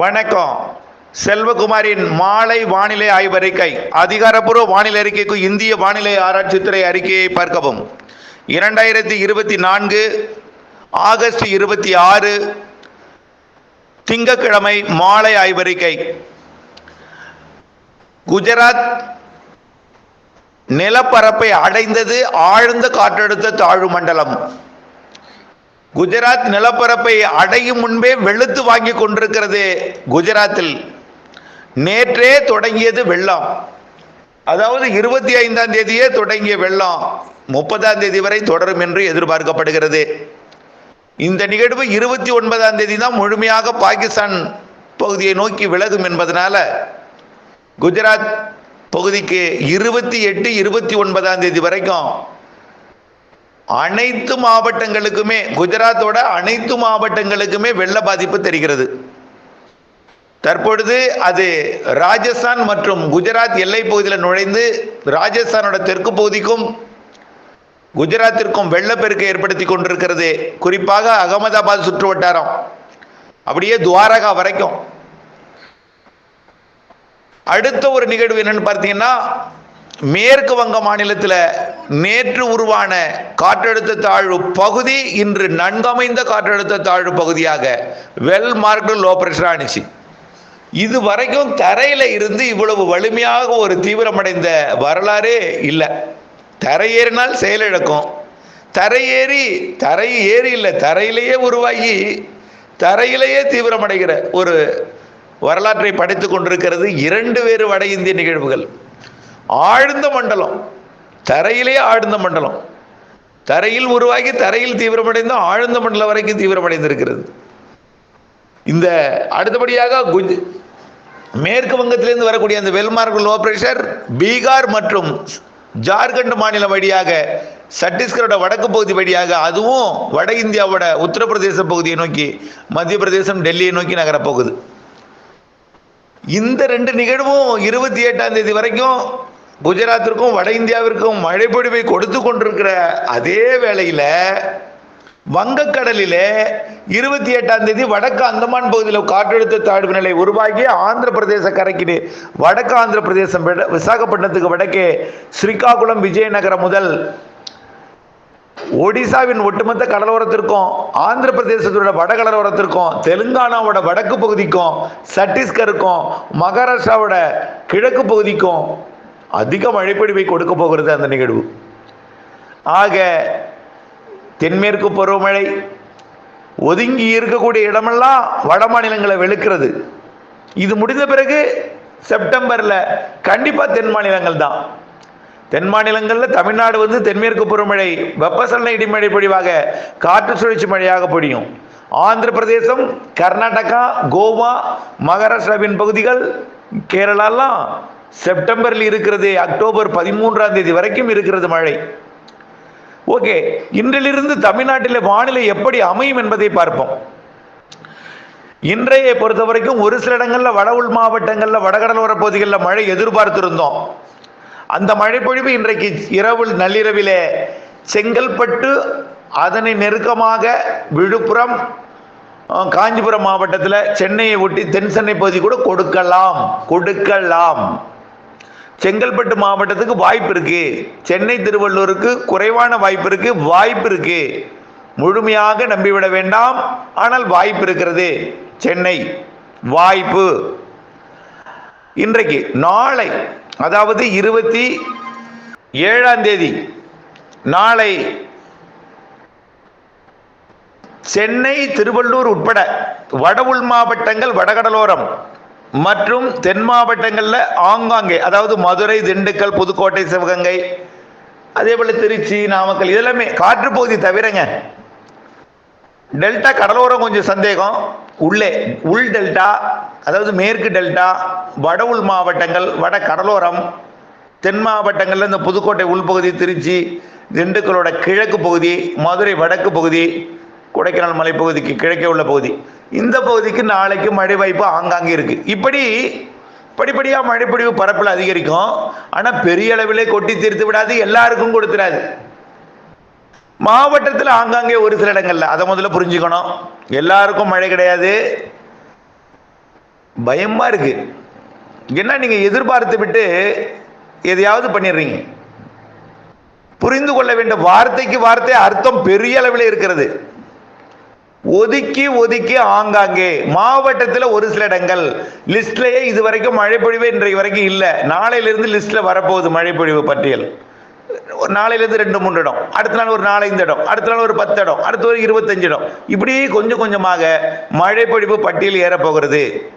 வணக்கம். செல்வகுமாரின் மாலை வானிலை ஆய்வறிக்கை அதிகாரப்பூர்வ வானிலை அறிக்கைக்கு இந்திய வானிலை ஆராய்ச்சித்துறை அறிக்கையை பார்க்கவும். இரண்டாயிரத்தி இருபத்தி நான்கு ஆகஸ்ட் இருபத்தி ஆறு திங்கக்கிழமை மாலை ஆய்வறிக்கை குஜராத் நிலப்பரப்பை அடைந்தது ஆழ்ந்த காற்றழுத்த தாழ்வு மண்டலம். குஜராத் நிலப்பரப்பை அடையும் முன்பே வெளுத்து வாங்கி கொண்டிருக்கிறது குஜராத்தில். நேற்றே தொடங்கியது வெள்ளம். அதாவது இருபத்தி ஐந்தாம் தேதியே தொடங்கிய வெள்ளம். முப்பதாம் தேதி வரை தொடரும் என்று எதிர்பார்க்கப்படுகிறது. இந்த நிகழ்வு இருபத்தி ஒன்பதாம் தேதி தான் முழுமையாக பாகிஸ்தான் பகுதியை நோக்கி விலகும் என்பதனால குஜராத் பகுதிக்கு இருபத்தி எட்டு இருபத்தி ஒன்பதாம் தேதி வரைக்கும் அனைத்து மாவட்டங்களுக்குமே குஜராத்தோட அனைத்து மாவட்டங்களுக்குமே வெள்ள பாதிப்பு தெரிகிறது. தற்பொழுது அது ராஜஸ்தான் மற்றும் குஜராத் எல்லை பகுதியில் நுழைந்து ராஜஸ்தானோட தெற்கு பகுதிக்கும் குஜராத்திற்கும் வெள்ளப்பெருக்கை ஏற்படுத்தி கொண்டிருக்கிறது. குறிப்பாக அகமதாபாத் சுற்று வட்டாரம். அப்படியே துவாரகா வரைக்கும். அடுத்த ஒரு நிகழ்வு என்னன்னு பார்த்தீங்கன்னா மேற்கு வங்க மாநிலத்தில் நேற்று உருவான காற்றழுத்த தாழ்வு பகுதி இன்று நன்கமைந்த காற்றழுத்த தாழ்வு பகுதியாக வெல் மார்க்டு லோ பிரஷர் ஆனிச்சு. இது வரைக்கும் தரையில இருந்து இவ்வளவு வலிமையாக ஒரு தீவிரமடைந்த வரலாறே இல்லை. தரையேறினால் செயலிழக்கும் தரையேறி தரை ஏறி இல்லை தரையிலேயே உருவாகி தரையிலேயே தீவிரமடைகிற ஒரு வரலாற்றை படைத்து கொண்டிருக்கிறது இரண்டு வேறு வட இந்திய நிகழ்வுகள். ஆழ்ந்த மண்டலம். தரையிலேயே ஆழ்ந்த மண்டலம். தரையில் உருவாகி தரையில் தீவிரமடைந்து ஆழ்ந்த மண்டலம் வரைக்கும் தீவிரமடைந்திருக்கிறது. இந்த அடுத்தபடியாக குஜ் மேற்கு வங்கத்திலிருந்து வரக்கூடிய அந்த வெல்மார்க் லோ பிரஷர் பீகார் மற்றும் ஜார்க்கண்ட் மாநிலம் வழியாக சத்தீஸ்கரோட வடக்கு பகுதி வழியாக அதுவும் வட இந்தியாவோட உத்தரப்பிரதேச பகுதியை நோக்கி மத்திய பிரதேசம் டெல்லியை நோக்கி நகரப்போகுது. இந்த ரெண்டு நிகழ்வும் இருபத்தி எட்டாம் தேதி வரைக்கும் குஜராத்திற்கும் வட இந்தியாவிற்கும் மழைப்பொழிவை கொடுத்து கொண்டிருக்கிற அதே வேளையில் வங்கக்கடலிலே இருபத்தி எட்டாம் தேதி வடக்கு அந்தமான் பகுதியில் காற்றழுத்த தாழ்வு நிலை உருவாகி ஆந்திர பிரதேச கரைக்கிடு வடக்கு ஆந்திர பிரதேசம் விசாகப்பட்டினத்துக்கு வடக்கே ஸ்ரீகாகுளம் விஜயநகரம் முதல் ஒடிசாவின் ஒட்டுமொத்த கடலோரத்திற்கும் ஆந்திர பிரதேசத்தோட வட கடலோரத்திற்கும் தெலுங்கானாவோட வடக்கு பகுதிக்கும் சத்தீஸ்கருக்கும் மகாராஷ்டிராவோட கிழக்கு பகுதிக்கும் அதிக மழைப்பொழிவை கொடுக்க போகிறது அந்த நிகழ்வு. ஆக தென்மேற்கு பருவமழை ஒதுங்கி இருக்கக்கூடிய இடமெல்லாம் வட மாநிலங்களை வெளுக்கிறது. இது முடிந்த பிறகு செப்டம்பரில் கண்டிப்பாக தென் மாநிலங்கள் தான். தென் மாநிலங்களில் தமிழ்நாடு வந்து தென்மேற்கு பருவமழை வெப்பசலன இடிமழை பொழிவாக காற்று சுழற்சி மழையாக பொழியும். ஆந்திர பிரதேசம் கர்நாடகா கோவா மகாராஷ்டிராவின் பகுதிகள் கேரளாலாம் செப்டம்பரில் இருக்கிறது அக்டோபர் பதிமூன்றாம் தேதி வரைக்கும் இருக்கிறது மழை. ஓகே இன்றிலிருந்து தமிழ்நாட்டில் வானிலை எப்படி அமையும் என்பதை பார்ப்போம். இன்றைய பொறுத்த வரைக்கும் ஒரு சில இடங்களில் வட உள் மாவட்டங்களில் வடகடலோர பகுதிகளில் மழை எதிர்பார்த்திருந்தோம். அந்த மழைப்பொழிவு இன்றைக்கு இரவு நள்ளிரவிலே செங்கல்பட்டு அதனை நெருக்கமாக விழுப்புரம் காஞ்சிபுரம் மாவட்டத்தில் சென்னையை ஒட்டி தென் சென்னை பகுதி கூட கொடுக்கலாம் கொடுக்கலாம். செங்கல்பட்டு மாவட்டத்துக்கு வாய்ப்பு இருக்கு. சென்னை திருவள்ளூருக்கு குறைவான வாய்ப்பு இருக்கு. வாய்ப்பு இருக்கு. முழுமையாக நம்பிவிட வேண்டாம். ஆனால் வாய்ப்பு இருக்கிறது. சென்னை வாய்ப்பு. இன்றைக்கு நாளை அதாவது இருபத்தி ஏழாம் தேதி நாளை சென்னை திருவள்ளூர் உட்பட வட உள் மாவட்டங்கள் வடகடலோரம் மற்றும் தென் மாவட்டங்களில் ஆங்காங்கே அதாவது மதுரை திண்டுக்கல் புதுக்கோட்டை சிவகங்கை அதே போல திருச்சி நாமக்கல் இதெல்லாமே காற்றுப்பகுதி தவிரங்க. டெல்டா கடலோரம் கொஞ்சம் சந்தேகம். உள்ளே உள் டெல்டா அதாவது மேற்கு டெல்டா வட உள் மாவட்டங்கள் வட கடலோரம் தென் மாவட்டங்களில் இந்த புதுக்கோட்டை உள்பகுதி திருச்சி திண்டுக்கலோட கிழக்கு பகுதி மதுரை வடக்கு பகுதி கொடைக்கானல் மலைப்பகுதிக்கு கிழக்கே உள்ள பகுதி. இந்த பகுதிக்கு நாளைக்கு மழை வாய்ப்பு ஆங்காங்கே இருக்கு. இப்படி படிப்படியாக மழைப்பொழிவு பரப்பில் அதிகரிக்கும். ஆனால் பெரிய அளவிலே கொட்டி தீர்த்து விடாது எல்லாருக்கும் கொடுத்துடாது. மாவட்டத்தில் ஆங்காங்கே ஒரு சில இடங்கள்ல அதை முதல்ல புரிஞ்சுக்கணும். எல்லாருக்கும் மழை கிடையாது. பயமா இருக்கு. என்ன நீங்க எதிர்பார்த்து விட்டு எதையாவது பண்ணிடுறீங்க? புரிந்து கொள்ள வேண்டிய வார்த்தைக்கு வார்த்தை அர்த்தம் பெரிய அளவில் இருக்கிறது. ஒதுக்கி ஒதுக்கி ஆங்காங்கே. மாவட்டத்தில் ஒரு சில இடங்கள் லிஸ்ட்லேயே இது வரைக்கும் மழைப்பொழிவு இன்றைய வரைக்கும் இல்லை. நாளையிலிருந்து லிஸ்ட்ல வரப்போகுது மழைப்பொழிவு பட்டியல். ஒரு நாளையிலேருந்து ரெண்டு மூன்று இடம். அடுத்த நாள் ஒரு நாலஞ்சு இடம். அடுத்த நாள் ஒரு பத்து இடம். அடுத்த ஒரு இருபத்தஞ்சு இடம். இப்படி கொஞ்சம் கொஞ்சமாக மழைப்பொழிவு பட்டியல் ஏறப்போகிறது.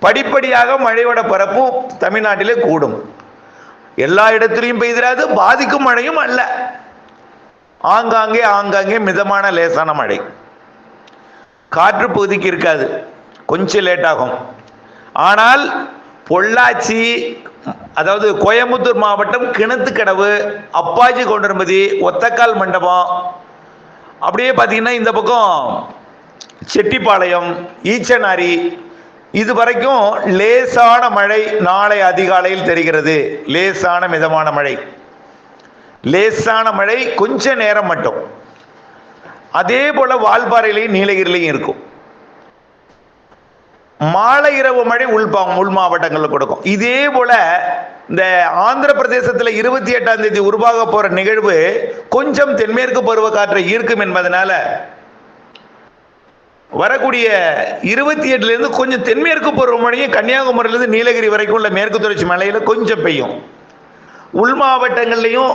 படிப்படியாக மழையோட பரப்பும் தமிழ்நாட்டிலே கூடும். எல்லா இடத்துலையும் பெய்திராது. பாதிக்கும் மழையும் அல்ல. ஆங்காங்கே ஆங்காங்கே மிதமான லேசான மழை. காற்று பகுதிக்கு இருக்காது. கொஞ்சம் லேட் ஆகும். ஆனால் பொள்ளாச்சி அதாவது கோயம்புத்தூர் மாவட்டம் கிணத்துக்கடவு அப்பாச்சி கொண்டிருமதி ஒத்தக்கால் மண்டபம். அப்படியே பார்த்தீங்கன்னா இந்த பக்கம் செட்டிப்பாளையம் ஈச்சனாரி இது வரைக்கும் லேசான மழை நாளை அதிகாலையில் தெரிகிறது. லேசான மிதமான மழை. லேசான மழை கொஞ்ச நேரம் மட்டும். அதே போல வால்பாறையிலையும் நீலகிரிலையும் இருக்கும். மாலை இரவு மழை உள்பா உள் மாவட்டங்களில் கொடுக்கும். இதே போல இந்த ஆந்திர பிரதேசத்தில் இருபத்தி எட்டாம் தேதி உருவாக போற நிகழ்வு கொஞ்சம் தென்மேற்கு பருவக்காற்றை ஈர்க்கும் என்பதனால வரக்கூடிய இருபத்தி எட்டுலேருந்து கொஞ்சம் தென்மேற்கு பருவமழையும் கன்னியாகுமரியிலிருந்து நீலகிரி வரைக்கும் உள்ள மேற்கு தொடர்ச்சி மலையில் கொஞ்சம் பெய்யும். உள் மாவட்டங்கள்லையும்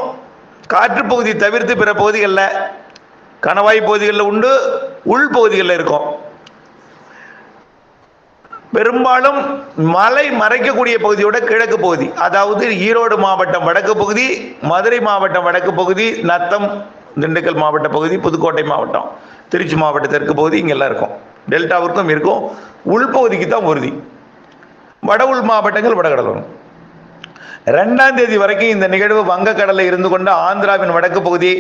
காற்றுப்பகுதி தவிர்த்து பிற பகுதிகளில் கணவாய் பகுதிகளில் உண்டு உள் பகுதிகளில் இருக்கும். பெரும்பாலும் மலை மறைக்கக்கூடிய பகுதியோட கிழக்கு பகுதி அதாவது ஈரோடு மாவட்டம் வடக்கு பகுதி மதுரை மாவட்டம் வடக்கு பகுதி நத்தம் திண்டுக்கல் மாவட்ட பகுதி புதுக்கோட்டை மாவட்டம் திருச்சி மாவட்ட தெற்கு பகுதி இங்கெல்லாம் இருக்கும். டெல்டாவிற்கும் இருக்கும். உள்பகுதிக்கு தான் உறுதி. வட உள் மாவட்டங்கள் வடகடலும் ரெண்டாம் தேதி வரைக்கும் இந்த நிகழ்வு வங்கக்கடலில் இருந்து கொண்டு ஆந்திராவின் வடக்கு பகுதி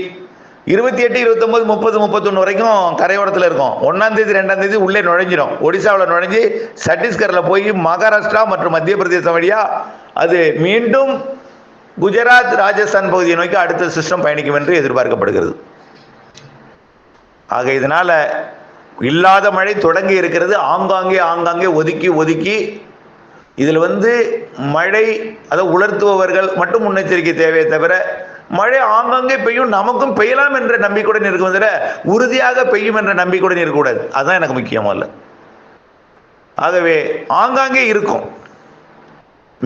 இருபத்தி எட்டு இருபத்தொம்பது முப்பது முப்பத்தொன்று வரைக்கும் கரையோரத்தில் இருக்கும். ஒன்றாம் தேதி ரெண்டாம் தேதி உள்ளே நுழைஞ்சிடும் ஒடிசாவில் நுழைஞ்சு சத்தீஸ்கரில் போய் மகாராஷ்டிரா மற்றும் மத்திய பிரதேசம் வழியாக அது மீண்டும் குஜராத் ராஜஸ்தான் பகுதியை நோக்கி அடுத்த சிஸ்டம் பயணிக்கும் என்று எதிர்பார்க்கப்படுகிறது. ஆக இதனால் இல்லாத மழை தொடங்கி இருக்கிறது. ஆங்காங்கே ஆங்காங்கே ஒதுக்கி ஒதுக்கி இதில் வந்து மழை அதை உலர்த்துபவர்கள் மட்டும் முன்னெச்சரிக்கை தேவையே தவிர மழை ஆங்காங்கே பெய்யும் நமக்கும் பெய்யலாம் என்ற நம்பிக்கையுடன் இருக்கும் தவிர உறுதியாக பெய்யும் என்ற நம்பிக்கையுடன் இருக்கக்கூடாது அதுதான் எனக்கு முக்கியமாக இல்லை. ஆகவே ஆங்காங்கே இருக்கும்.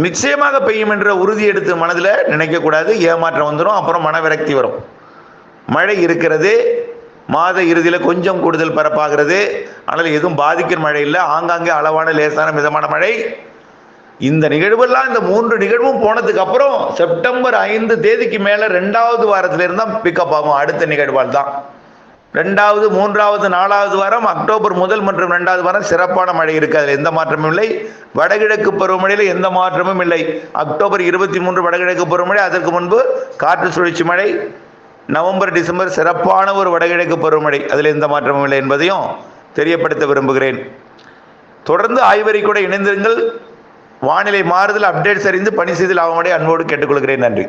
நிச்சயமாக பெய்யும் என்ற உறுதி எடுத்து மனதில் நினைக்கக்கூடாது ஏமாற்றம் வந்துடும் அப்புறம் மனவிரக்தி வரும். மழை இருக்கிறது மாத இறுதியில் கொஞ்சம் கூடுதல் பரப்பாகிறது. ஆனால் எதுவும் பாதிக்கிற மழை இல்லை. ஆங்காங்கே அளவான லேசான மிதமான மழை. இந்த நிகழ்வெல்லாம் இந்த மூன்று நிகழ்வும் போனதுக்கு அப்புறம் செப்டம்பர் ஐந்து தேதிக்கு மேல ரெண்டாவது வாரத்துல இருந்தா பிக்கப் ஆகும். அடுத்த நிகழ்வால் தான். ரெண்டாவது மூன்றாவது நாலாவது வாரம் அக்டோபர் முதல் மற்றும் ரெண்டாவது வாரம் சிறப்பான மழை இருக்கு. அதில் எந்த மாற்றமும் இல்லை. வடகிழக்கு பருவமழையில் எந்த மாற்றமும் இல்லை. அக்டோபர் இருபத்தி மூன்று வடகிழக்கு பருவமழை அதற்கு முன்பு காற்று சுழற்சி மழை. நவம்பர் டிசம்பர் சிறப்பான ஒரு வடகிழக்கு பருவமழை. அதில் எந்த மாற்றமும் இல்லை என்பதையும் தெரியப்படுத்த விரும்புகிறேன். தொடர்ந்து ஆய்வறை கூட இணைந்திருங்கள். வானிலை மாறுதல் அப்டேட்ஸ் அறிந்து பணி செய்து லாபமடை அன்போடு கேட்டுக்கொள்கிறேன். நன்றி.